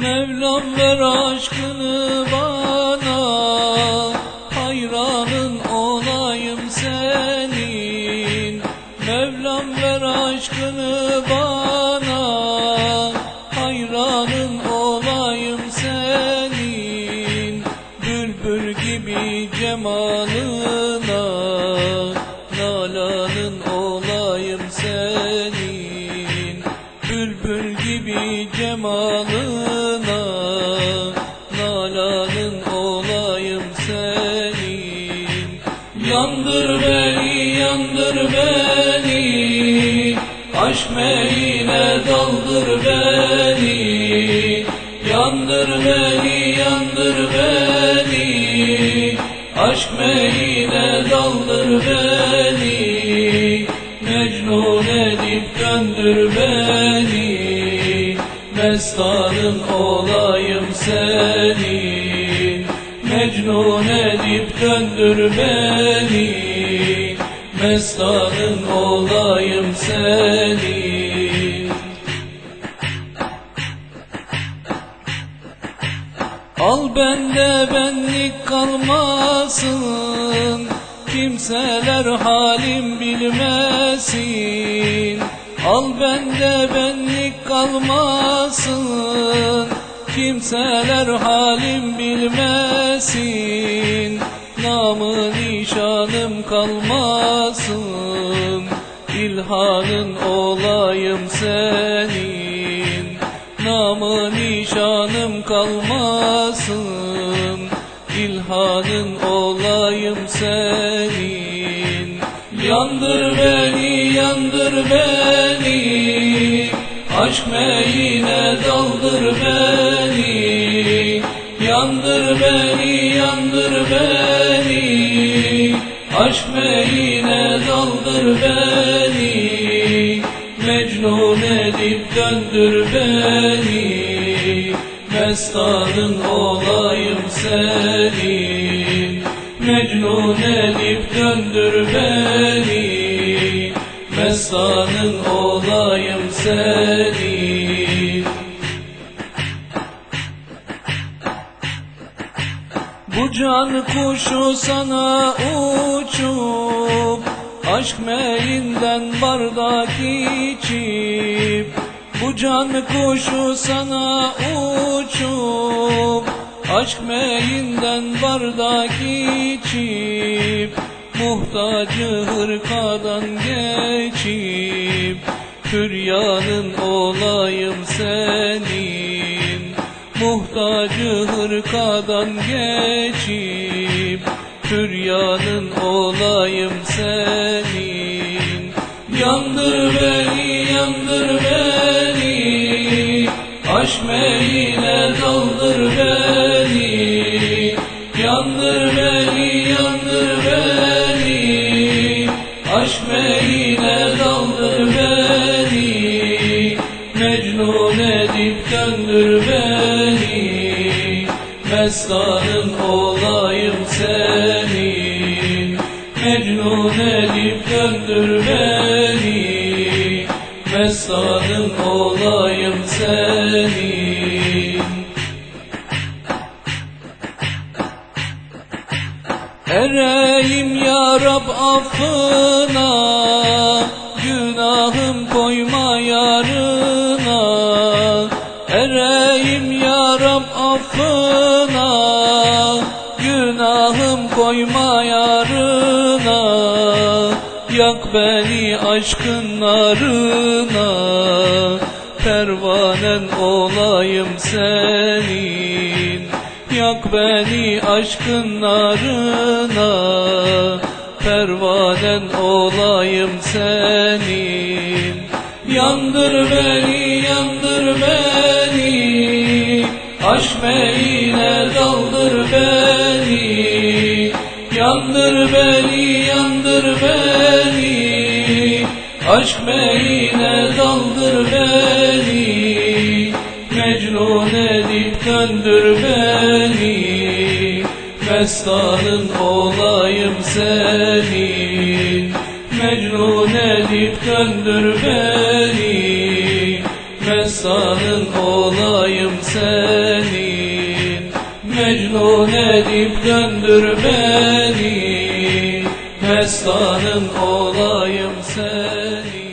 Mevlam ver aşkını bana Hayranın olayım senin. Mevlam ver aşkını bana Hayranın olayım senin. Bülbül gibi cemalına Nalanın olayım senin. Bülbül gibi cemalına Yandır beni, yandır beni. Aşk meyine daldır beni. Yandır beni, yandır beni. Aşk meyine daldır beni. Mecnun edip döndür beni. Mestanın olayım senin Mecnun edip döndür beni Mestanın olayım senin Al bende benlik kalmasın Kimseler halim bilmesin. Al bende benlik kalmasın Kimseler halim bilmesin. Namı nişanım kalmasın. İlhanın olayım senin. Namı nişanım kalmasın. İlhanın olayım senin. Yandır beni, yandır beni. Aşk meyine daldır beni Yandır beni, yandır beni. Aşk meyine daldır beni. Mecnun edip döndür beni. Mestanın olayım senin Mecnun edip döndür beni. Mestanın olayım senin Bu can kuşu sana uçup Aşk meyinden bardak içip Bu can kuşu sana uçup Aşk meyinden bardak içip Muhtacı hırkadan geçip Hüryanın olayım senin Muhtacı hırkadan geçip Hüryanın olayım senin. Yandır beni, yandır beni. Aşk meyine daldır beni. Yandır beni, yandır beni. Aşk meyine daldır beni. Mecnun edip döndür beni Mestanın olayım senin Mecnun edip döndür beni. Mestanın olayım senin Ereyim ya Rab affına koyma yarına Yak beni aşkın narına. Pervanen olayım senin Yak beni aşkın narına. Pervanen olayım senin Yandır beni, yandır beni. Aşk meyine beni, yandır beni. Aşk meyine daldır beni. Mecnun edip döndür beni. Mestanın olayım senin. Mecnun edip döndür beni. Mestanın olayım senin. Mecnun edip döndür beni Mestanın olayım senin